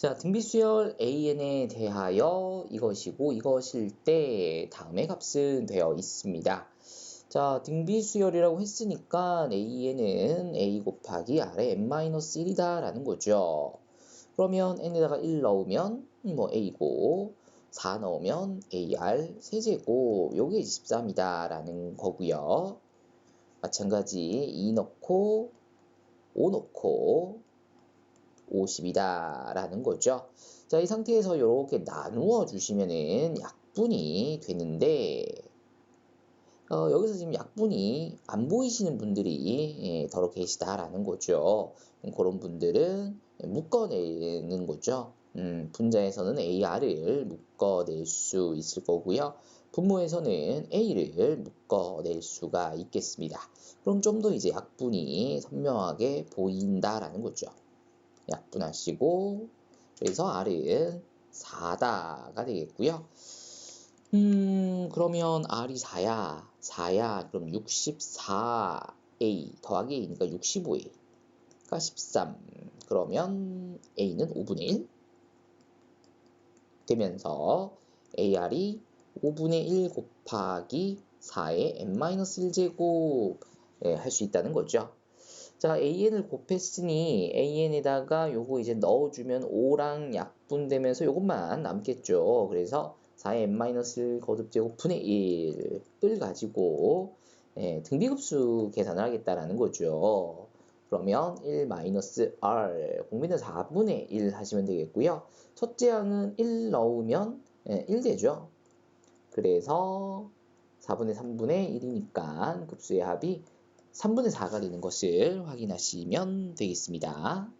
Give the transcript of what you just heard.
자, 등비수열 an에 대하여 이것이고 이것일 때 다음의 값은 되어 있습니다. 자, 등비수열이라고 했으니까 an은 a 곱하기 r의 n-1이다 라는 거죠. 그러면 n에다가 1 넣으면 뭐 a고 4 넣으면 ar 세제곱 요게 23이다 라는 거고요. 마찬가지 2 넣고 5 넣고 50이다 라는 거죠. 자, 이 상태에서 이렇게 나누어 주시면은 약분이 되는데 어, 여기서 지금 약분이 안 보이시는 분들이 예, 더러 계시다라는 거죠. 그런 분들은 묶어내는 거죠. 음, 분자에서는 AR을 묶어낼 수 있을 거고요. 분모에서는 A를 묶어낼 수가 있겠습니다. 그럼 좀 더 이제 약분이 선명하게 보인다라는 거죠. 약분하시고 그래서 R은 4다가 되겠고요. 음 그러면 R이 4야 4야 그럼 64A 더하기 A니까 65A가 13 그러면 A는 5분의 1 되면서 AR이 5분의 1 곱하기 4의 n-1제곱 예, 할수 있다는 거죠. 자, an을 곱했으니 an에다가 요거 이제 넣어주면 5랑 약분되면서 요것만 남겠죠. 그래서 4의 n-1 거듭제곱 분의 1을 가지고 예, 등비급수 계산을 하겠다라는 거죠. 그러면 1-r 공비는 4분의 1 하시면 되겠고요. 첫째 항은 1 넣으면 예, 1 되죠. 그래서 4분의 3분의 1이니까 급수의 합이 3분의 4가 되는 것을 확인하시면 되겠습니다.